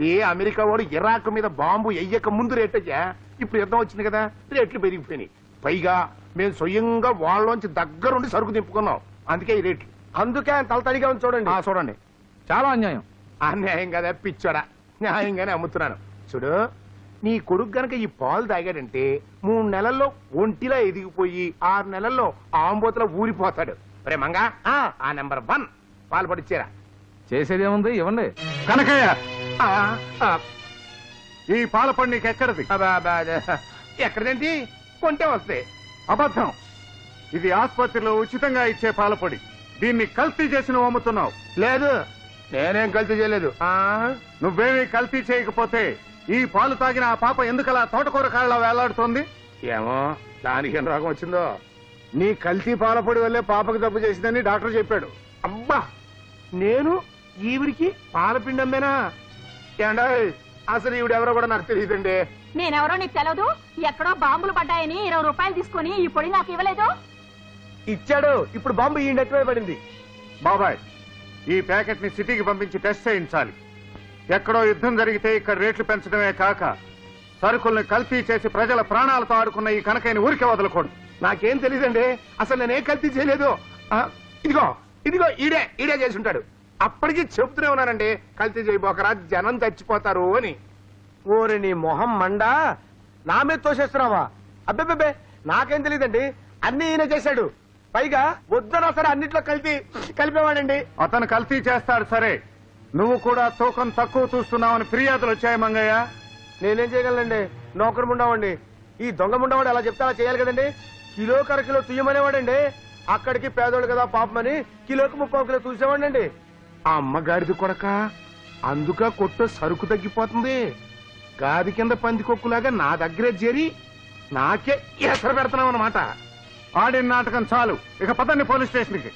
అది అమెరికా వాడు ఇరాక్ మీద బాంబు ఎయ్యక ముందు రేట్ అయ్యా ఇప్పుడు యుద్ధం వచ్చింది కదా రేట్లు పెరిగిపోయినాయి. పైగా మేము స్వయంగా వాళ్ళలోంచి దగ్గరుండి సరుకు దింపుకున్నాం అందుకే ఈ రేట్లు. అందుకే ఆయన తలతడిగా ఉంది చూడండి. ఆ, చూడండి. చాలా అన్యాయం. అన్యాయం కదా పిచ్చోడా. న్యాయంగానే అమ్ముతున్నాను. చూడు నీ కొడుకు గనక ఈ పాలు తాగాడంటే మూడు నెలల్లో ఒంటిలా ఎదిగిపోయి ఆరు నెలల్లో ఆంబోతలో ఊరిపోతాడు. రే మంగా ఆ. నెంబర్ వన్ పాలు పడిచ్చారా చేసేదేముంది? ఇవ్వండి. కనకయ్య ఈ పాల పండు నీకు ఎక్కడిది. ఎక్కడదేంటి కొంటే వస్తాయి అబద్ధం. ఇది ఆసుపత్రిలో ఉచితంగా ఇచ్చే పాలపొడి దీన్ని కల్తీ చేసి నువ్వు అమ్ముతున్నావు లేదు. నేనేం కల్తీ చేయలేదు. నువ్వేమీ కల్తీ చేయకపోతే ఈ పాలు తాగిన ఆ పాప ఎందుకలా తోటకూర కాళ్ళ వేలాడుతోంది? ఏమో దానికి ఏం రోగం వచ్చిందో. నీ కల్తీ పాలపొడి వల్లే పాపకు తప్పు చేసిందని డాక్టర్ చెప్పాడు. అబ్బా! నేను ఈవిడికి పాలపిండి అమ్మేనా? ఏండా అసలు ఈవిడెవరో కూడా నాకు తెలియదండి. నేనెవరో నీకు తెలవదు? ఎక్కడో బాంబులు పడ్డాయని ఇరవై రూపాయలు తీసుకొని ఈ పొడి నాకు ఇవ్వలేదు. ఇచ్చాడు. ఇప్పుడు బాంబు ఈ నెట్టివే పడింది. బాబాయ్ ఈ ప్యాకెట్ని సిటీకి పంపించి టెస్ట్ చేయించాలి. ఎక్కడో యుద్ధం జరిగితే ఇక్కడ రేట్లు పెంచడమే కాక సరుకుల్ని కల్తీ చేసి ప్రజల ప్రాణాలతో ఆడుకున్న ఈ కనకైన ఊరికే వదలకూడదు నాకేం తెలియదండి అసలు నేనేం కల్తీ చేయలేదు. ఆ, ఇదిగో ఇదిగో ఈడే ఈడే చేసి ఉంటాడు. అప్పటికి చెబుతూనే ఉన్నానండి. కల్తీ చేయబోకరా జనం చచ్చిపోతారు అని. ఓరి నీ మొహం మండా. నా మీద తోసేస్తున్నావా? అబ్బెబ్బెబ్బే నాకేం తెలియదండి అన్ని ఈయన చేశాడు. పైగా వద్దనా సరే అన్నిట్లో కలిపి కలిపేవాడండి. అతను కల్తీ చేస్తాడు సరే. నువ్వు కూడా తూకం తక్కువ చూస్తున్నావని ఫిర్యాదులు వచ్చాయి మంగయ్య. నేనేం చేయగలనండి? నౌకరు ముండవండి ఈ దొంగ ముండవాడు అలా చెప్తే అలా చేయాలి కదండి? కిలో కర కిలో తుయ్యమనేవాడండి అక్కడికి పేదోడు కదా పాపమని కిలోకి ముప్పై కిలో చూసేవాడండి ఆ అమ్మగారిది కొడక అందుక కొట్ట సరుకు తగ్గిపోతుంది. గాది కింద పందికొక్కులాగా నా దగ్గరే చేరి నాకే ఎసరు పెడుతున్నావు అనమాట ఆడిన నాటకం చాలు. ఇక పదండి పోలీస్ స్టేషన్కి.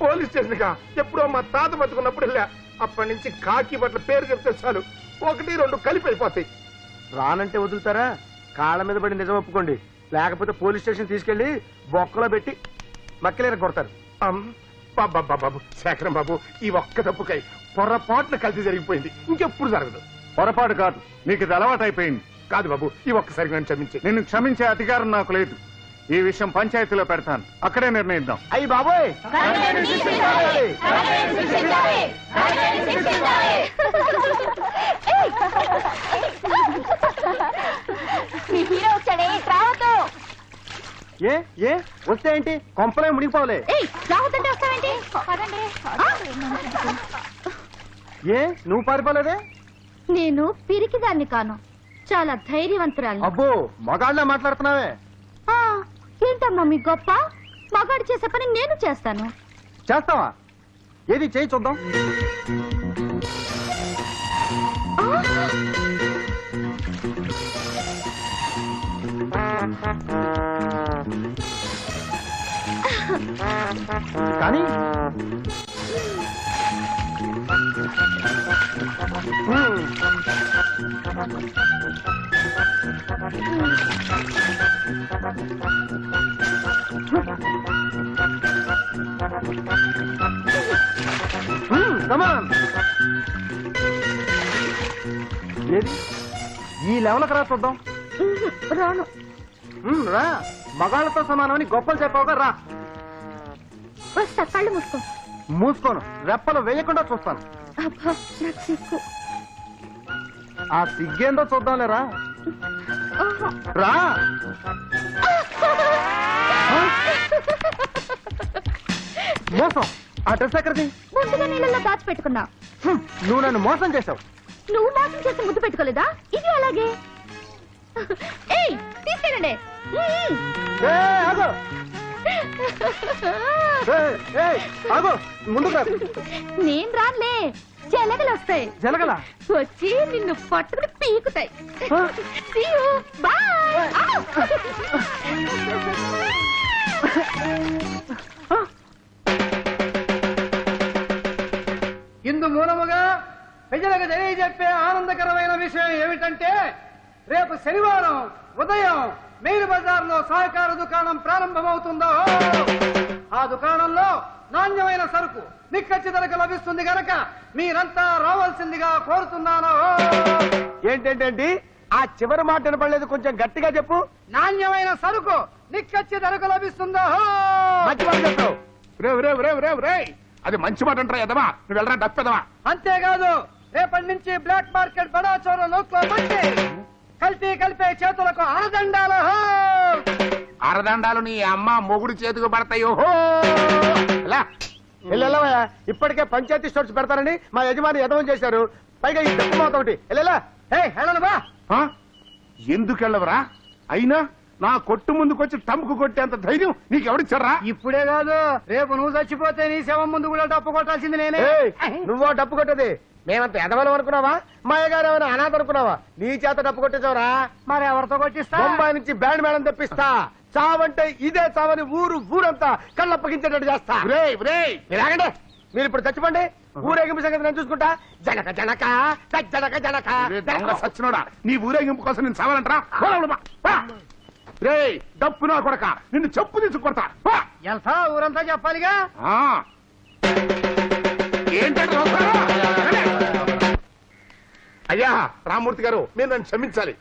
పోలీస్ స్టేషన్గా ఎప్పుడో మా తాత బతుకున్నప్పుడు వెళ్ళా. అప్పటి నుంచి కాకి బట్ల పేరు చెప్తే చాలు. ఒకటి రెండు కలిపి అయిపోతాయి. రానంటే వదులుతారా? కాళ్ళ మీద పడి నిజం ఒప్పుకోండి. లేకపోతే పోలీస్ స్టేషన్ తీసుకెళ్ళి బొక్కలో పెట్టి మక్కలేర కొడతారు. బాబా బాబు శేఖరం బాబు ఈ ఒక్క తప్పుకై పొరపాటున కలిసి జరిగిపోయింది. ఇంకెప్పుడు జరగదు. పొరపాటు కాదు. నీకు ఇది అలవాటైపోయింది కాదు బాబు ఈ ఒక్కసారి నన్ను క్షమించి. నిన్ను క్షమించే అధికారం నాకు లేదు. ఈ విషయం పంచాయతీలో పెడతాను. అక్కడే నిర్ణయిద్దాం. అయ్యి బాబోయ్! ఏ? ఏ? వస్తే ఏంటి కొంపలే మునిగిపోలే ఏయ్ రావద్దంటే వస్తావేంటి? పదండి. ఏ? నువ్వు పారిపోలేదే? నేను పిరికిదాన్ని కాను. చాలా ధైర్యవంతురాలు అబ్బో మగాళ్ళ మాట్లాడుతున్నావే. ఏంటమ్మా మీ గొప్ప? మగాడు చేసే పని నేను చేస్తాను. చేస్తావా? ఏది చేయి చూద్దాం. కానీ ఏది? ఈ లెవెల్కి రా చూద్దాం. రాను. రా. మగాళ్ళతో సమానమని గొప్పలు చెప్పావుగా రా. వస్తా కళ్ళు మూసుకో. మూసుకోను. రెప్పలు వేయకుండా చూస్తాను. అబ్బా నాకు సిక్కు ఆ సిగ్గేందో చూద్దాంలేరా. రా? మోసం. ఆ డ్రెస్ ఎక్కడిది? ముందుగా నీళ్ళలో దాచిపెట్టుకున్నా హ్మ్, నువ్వు నన్ను మోసం చేసావు నువ్వు మోసం చేసి ముద్దు పెట్టుకోలేదా? ఇది అలాగే. ఏయ్ తీసుకెళ్ళండి ఆగు. ముందుకు రా. నేను రానులే జలగలు వస్తాయి జలగల వచ్చి నిన్ను పట్టుకుని పీకుతాయి ఆ? See you. Bye. ఆవ్. ఇందు మూలముగా ప్రజలకు తెలియజెప్పే ఆనందకరమైన విషయం ఏమిటంటే రేపు శనివారం ఉదయం మెయిన్ బజార్లో సహకార దుకాణం ప్రారంభమవుతుందో ఆ దుకాణంలో నాణ్యమైన సరుకు నిక్కచ్చి ధరకు లభిస్తుంది గనక మీరంతా రావాల్సిందిగా కోరుతున్నాను. ఏంటంటేంటి ఆ చివరి మాట వినపడలేదు కొంచెం గట్టిగా చెప్పు. నాణ్యమైన సరుకు నిక్కచ్చి ధరకు లభిస్తుందో? మంచి మాట చెప్పావు. రే రే రే రే రే అది మంచి మాట అంటారా ఎదవా నువ్వు వెళ్ళరా డప్పెదవా? అంతేకాదు రేపటి నుంచి బ్లాక్ మార్కెట్ బడా చోర నోట్లో కల్తీ కలిపే చేతులకు ఆనదండాలు అరదండాలు నీ అమ్మ మొగుడు చేతికి పడతాయి వెళ్ళవయ్యా. ఇప్పటికే పంచాయతీ స్టోర్స్ పెడతానని మా యజమాని యదవం చేశారు. పైగా ఈ డబ్బు మాత ఒకటి. వెళ్ళా హే? ఎందుకు వెళ్ళవరా? అయినా నా కొట్టు ముందుకొచ్చి టంపుకు కొట్టేంత ధైర్యం నీకెవడిచ్చారా ఇప్పుడే కాదు రేపు నువ్వు చచ్చిపోతే నీ శవం ముందు కూడా డప్పు కొట్టాల్సింది నేనే. నువ్వో డప్పు కొట్టేది? మేమంత ఎదవలం అనుకున్నావా? మా అయ్యగారు ఏమైనా అనాథ అనుకున్నావా? నీ చేత డప్పు కొట్టేసావురా మరి ఎవరితో కొట్టిస్తా? బొంబాయి నుంచి బ్యాండ్ మేడం తెప్పిస్తా. చావంటే ఇదే చావని ఊరు ఊరంతా కళ్ళప్పగించేటట్టు చేస్తా. రే రే మీరాగండి మీరు ఇప్పుడు చచ్చిపోండి. ఊరేగింపు సంగతి నేను చూసుకుంటా. జనక జనక జనక జనక. దొంగ సచ్చినోడా. నీ ఊరేగింపు కోసం నేను చావాలంటరా? రే డప్పు నా కొడక. నిన్ను చెప్పు తీసి కొడతా. పా. వెళ్తా ఊరంతా చెప్పాలిగా? ఆ. ఏంటంటే చూస్తారా? అయ్యా రామూర్తి గారు మీరు నన్ను క్షమించాలి.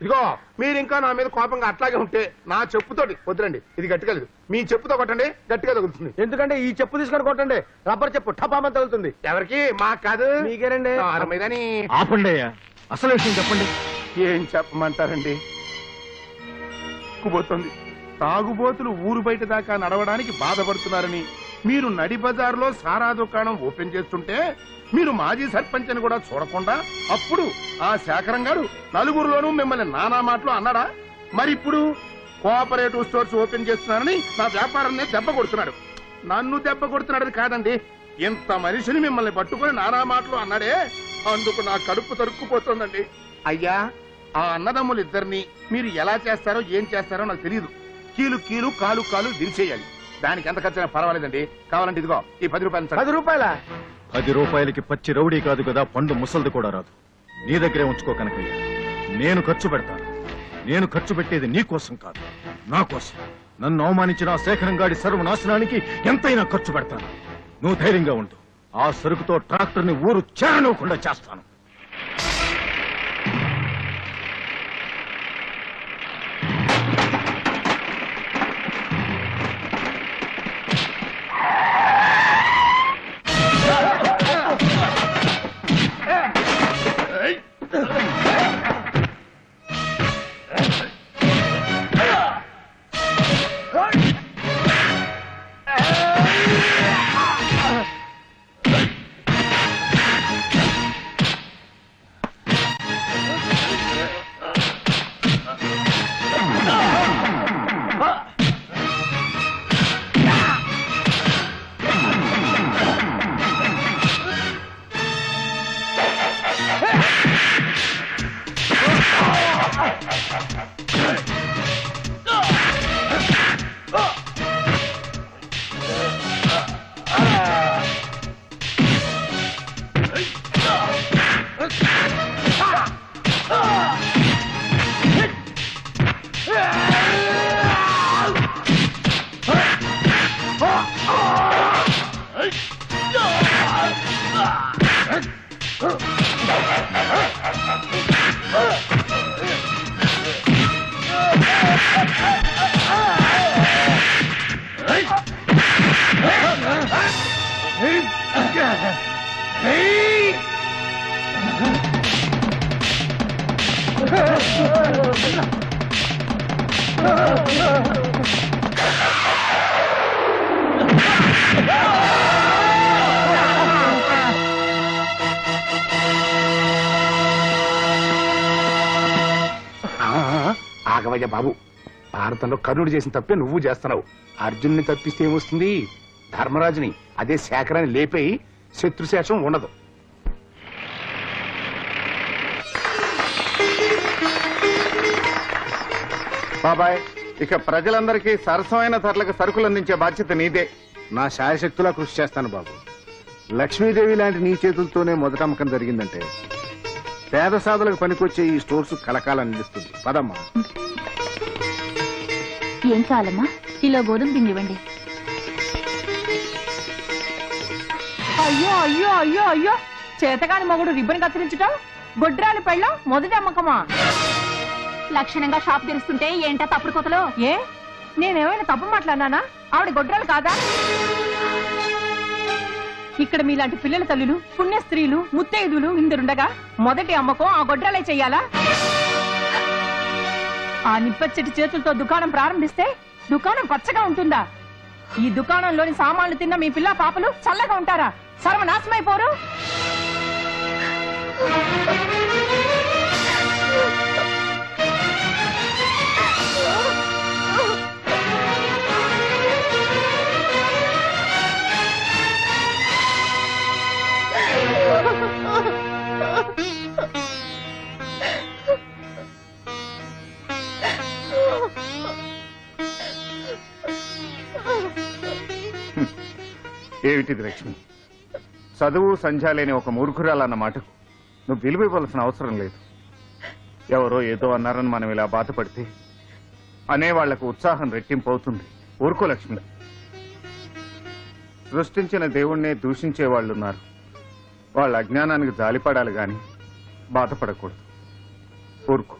ఇదిగో మీరు ఇంకా నా మీద కోపంగా అట్లాగే ఉంటే నా చెప్పుతోటి వద్దురండి. ఇది గట్టిగా లేదు. మీ చెప్పుతో కొట్టండి గట్టిగా తగులుతుంది. ఎందుకంటే ఈ చెప్పు తీసుకొని కొట్టండి. రబ్బర్ చెప్పు టపామని తగులుతుంది. ఎవరికి? మా కాదు. మీకేనండి? మీదని. ఆపండి అసలు విషయం చెప్పండి. ఏం చెప్పమంటారండి? తాగుబోతులు ఊరు బయట దాకా నడవడానికి బాధపడుతున్నారని మీరు నడి బజార్లో సారా దుకాణం ఓపెన్ చేస్తుంటే మీరు మాజీ సర్పంచ్ అని కూడా చూడకుండా అప్పుడు ఆ శేఖరం గారు నలుగురులోనూ మిమ్మల్ని నానా మాటలు అన్నాడా? మరి ఇప్పుడు కోఆపరేటివ్ స్టోర్స్ ఓపెన్ చేస్తున్నారని నా వ్యాపారాన్ని దెబ్బ కొడుతున్నాడు. నన్ను దెబ్బ కొడుతున్నాడని కాదండి ఇంత మనిషిని మిమ్మల్ని పట్టుకొని నానా మాటలు అన్నాడే అందుకు నా కడుపు తరుక్కుపోతుందండి. అయ్యా ఆ అన్నదమ్ములు ఇద్దరిని మీరు ఎలా చేస్తారో ఏం చేస్తారో నాకు తెలియదు కీలు కీలు కాలు కాలు దించేయాలి. దానికి ఎంత ఖర్చు అయినా పర్వాలేదండి. కావాలంటే ఇదిగో ఈ పది రూపాయలు. పది రూపాయల? పది రూపాయలకి పచ్చి రౌడీ కాదు కదా పండు ముసల్ది కూడా రాదు. నీ దగ్గరే ఉంచుకో కనకయ్య. నేను ఖర్చు పెడతాను. నేను ఖర్చు పెట్టేది నీ కోసం కాదు నా కోసం. నన్ను అవమానించిన శేఖరం గాడి సర్వనాశనానికి ఎంతైనా ఖర్చు పెడతాను. నువ్వు ధైర్యంగా ఉండు. ఆ సరుకుతో ట్రాక్టర్ని ఊరు చేరనివ్వకుండా చేస్తాను. ఆ, ఆగవయ్య బాబు. భారతంలో కర్ణుడు చేసిన తప్పే నువ్వు చేస్తున్నావు. అర్జున్ని తప్పిస్తే ఏమొస్తుంది? ధర్మరాజుని అదే శేఖరాన్ని లేపేయి శత్రుశేషం ఉండదు. బాబాయ్ ఇక ప్రజలందరికీ సరసమైన ధరలకు సరుకులు అందించే బాధ్యత నీదే. నా శాయశక్తులా కృషి చేస్తాను బాబు. లక్ష్మీదేవి లాంటి నీ చేతులతోనే మొదట అమ్మకం జరిగిందంటే పేద సాధులకు పనికొచ్చే ఈ స్టోర్స్ కలకాలం నిలుస్తుంది. పదమ్మా. ఏం కావాలమ్మా? కిలో గోధుమ పిండివ్వండి అయ్యో అయ్యో అయ్యో అయ్యో. చేతకాని మగుడు రిబ్బన్ కత్తిరించటం? గొడ్రాలి పెళ్ళం మొదటి అమ్మకమా? లక్షణంగా షాప్ తెరుస్తుంటే ఏంటా తప్పుడు కొతలో? ఏ? నేనేమైనా తప్పు మాట్లాడినానా? ఆవిడ గొడ్రాలు కాదా? ఇక్కడ మీలాంటి పిల్లల తల్లులు పుణ్య స్త్రీలు ముత్తైదులు ఇందరుండగా మొదటి అమ్మకం ఆ గొడ్రాలే చెయ్యాలా ఆ నిప్పచ్చటి చేతులతో దుకాణం ప్రారంభిస్తే దుకాణం పచ్చగా ఉంటుందా? ఈ దుకాణంలోని సామాన్లు తిన్న మీ పిల్ల పాపలు చల్లగా ఉంటారా? సర్వనాశమైపోరు? ఏమిటిది లక్ష్మి? చదువు సంధ్య లేని ఒక మూర్ఖురాలన్న మాటకు నువ్వు విలువ ఇవ్వాల్సిన అవసరం లేదు. ఎవరో ఏదో అన్నారని మనం ఇలా బాధపడితే అనేవాళ్ళకు ఉత్సాహం రెట్టింపు అవుతుంది ఊరుకో లక్ష్మి. సృష్టించిన దేవుణ్ణే దూషించే వాళ్ళున్నారు. వాళ్ళ అజ్ఞానానికి జాలిపడాలి గాని బాధపడకూడదు. ఊరుకో.